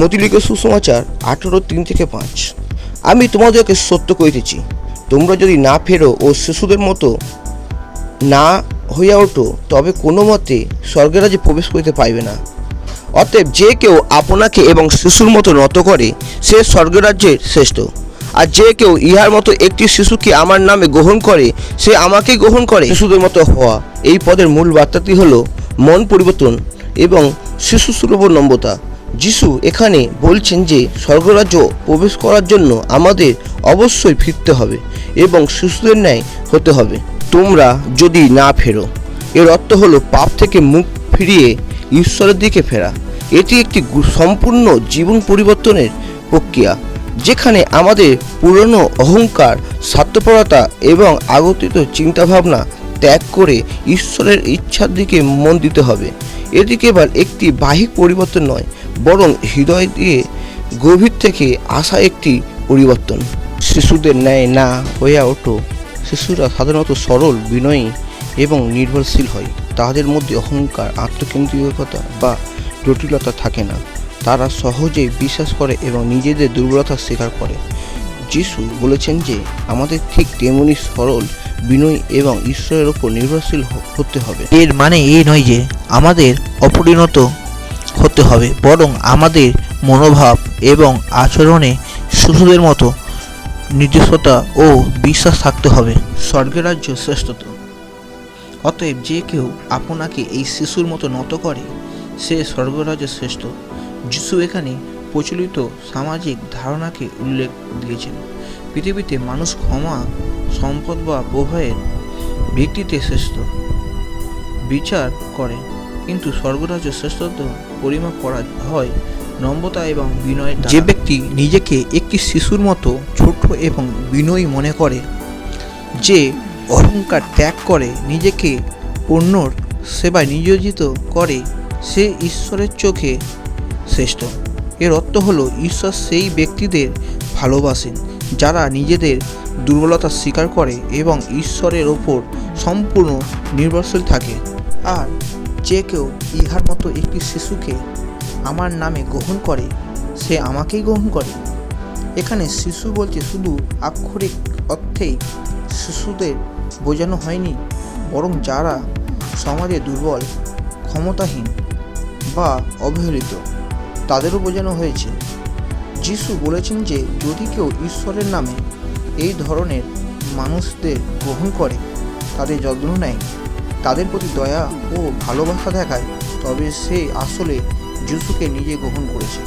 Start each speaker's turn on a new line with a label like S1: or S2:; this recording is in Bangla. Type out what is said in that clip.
S1: মতিলিকে সুসমাচার আঠেরো তিন থেকে পাঁচ। আমি তোমাদেরকে সত্য করিতেছি তোমরা যদি না ফেরো ও শিশুদের মতো না হইয়া ওঠো, তবে কোনো মতে স্বর্গরাজ্যে প্রবেশ করিতে পাইবে না। অতএব যে কেউ আপনাকে এবং শিশুর মতো নত করে, সে স্বর্গরাজ্যের শ্রেষ্ঠ। আর যে কেউ ইহার মতো একটি শিশুকে আমার নামে গ্রহণ করে, সে আমাকে গ্রহণ করে। শিশুদের মতো হওয়া এই পদের মূল বার্তাটি হলো মন পরিবর্তন এবং শিশু সুলভ নম্রতা। যিশু এখানে বলছেন যে স্বর্গরাজ্য প্রবেশ করার জন্য আমাদের অবশ্যই ফিরতে হবে এবং শিশুদের ন্যায় হতে হবে। তোমরা যদি না ফেরো, এর অর্থ হলো পাপ থেকে মুখ ফিরিয়ে ঈশ্বরের দিকে ফেরা। এটি একটি সম্পূর্ণ জীবন পরিবর্তনের প্রক্রিয়া, যেখানে আমাদের পুরনো অহংকার, স্বার্থপরতা এবং আগতিত চিন্তাভাবনা ত্যাগ করে ঈশ্বরের ইচ্ছার দিকে মন দিতে হবে। এটি কেবল একটি বাহিক পরিবর্তন নয় বরং হৃদয় দিয়ে গভীর থেকে আসা একটি পরিবর্তন। শিশুদের ন্যায় না হইয়া ওঠো। শিশুরা সাধারণত সরল, বিনয়ী এবং নির্ভরশীল হয়। তাদের মধ্যে অহংকার, আত্মকেন্দ্রিকতা বা জটিলতা থাকে না। তারা সহজেই বিশ্বাস করে এবং নিজেদের দুর্বলতা স্বীকার করে। যিশু বলেছেন যে, আমাদের ঠিক তেমনি সরল, বিনয়ী এবং ঈশ্বরের ওপর নির্ভরশীল হতে হবে।
S2: এর মানে এই নয় যে, আমাদের অপরিণত হতে হবে, বরং আমাদের মনোভাব এবং আচরণে শিশুদের মতো নিজস্বতা ও বিশ্বাস থাকতে হবে। স্বর্গের রাজ্য শ্রেষ্ঠত অতএব যে কেউ আপনাকে এই শিশুর মতো নত করে, সে স্বর্গরাজ্য শ্রেষ্ঠ। যিশু এখানে প্রচলিত সামাজিক ধারণাকে উল্লেখ দিয়েছেন। পৃথিবীতে মানুষ ক্ষমা, সম্পদ বা প্রভয়ের ভিত্তিতে শ্রেষ্ঠ। বিচার করে, কিন্তু স্বর্গরাজ্য শ্রেষ্ঠত্ব পরিমাপ করা হয় নম্রতা এবং বিনয়ের যে ব্যক্তি নিজেকে একটি শিশুর মতো ছোট এবং বিনয়ী মনে করে, যে অহংকার ত্যাগ করে, নিজেকে অন্যর সেবায় নিয়োজিত করে, সে ঈশ্বরের চোখে শ্রেষ্ঠ। এর অর্থ হলো, ঈশ্বর সেই ব্যক্তিদের ভালোবাসেন, যারা নিজেদের দুর্বলতা স্বীকার করে এবং ঈশ্বরের ওপর সম্পূর্ণ নির্ভরশীল থাকে। আর যে কেউ ইহার মতো একটি শিশুকে আমার নামে গ্রহণ করে, সে আমাকেই গ্রহণ করে। এখানে শিশু বলতে শুধু আক্ষরিক অর্থেই শিশুদের বোঝানো হয়নি, বরং যারা সমাজে দুর্বল, ক্ষমতাহীন বা অবহেলিত, তাদেরও বোঝানো হয়েছে। যিশু বলেছেন যে, যদি কেউ ঈশ্বরের নামে এই ধরনের মানুষদের গ্রহণ করে, তাদের যত্ন নেয়। তাদের প্রতি দয়া ও ভালোবাসা দেখায় তবে সে আসলে যিশুকে নিজে গ্রহণ করেছে।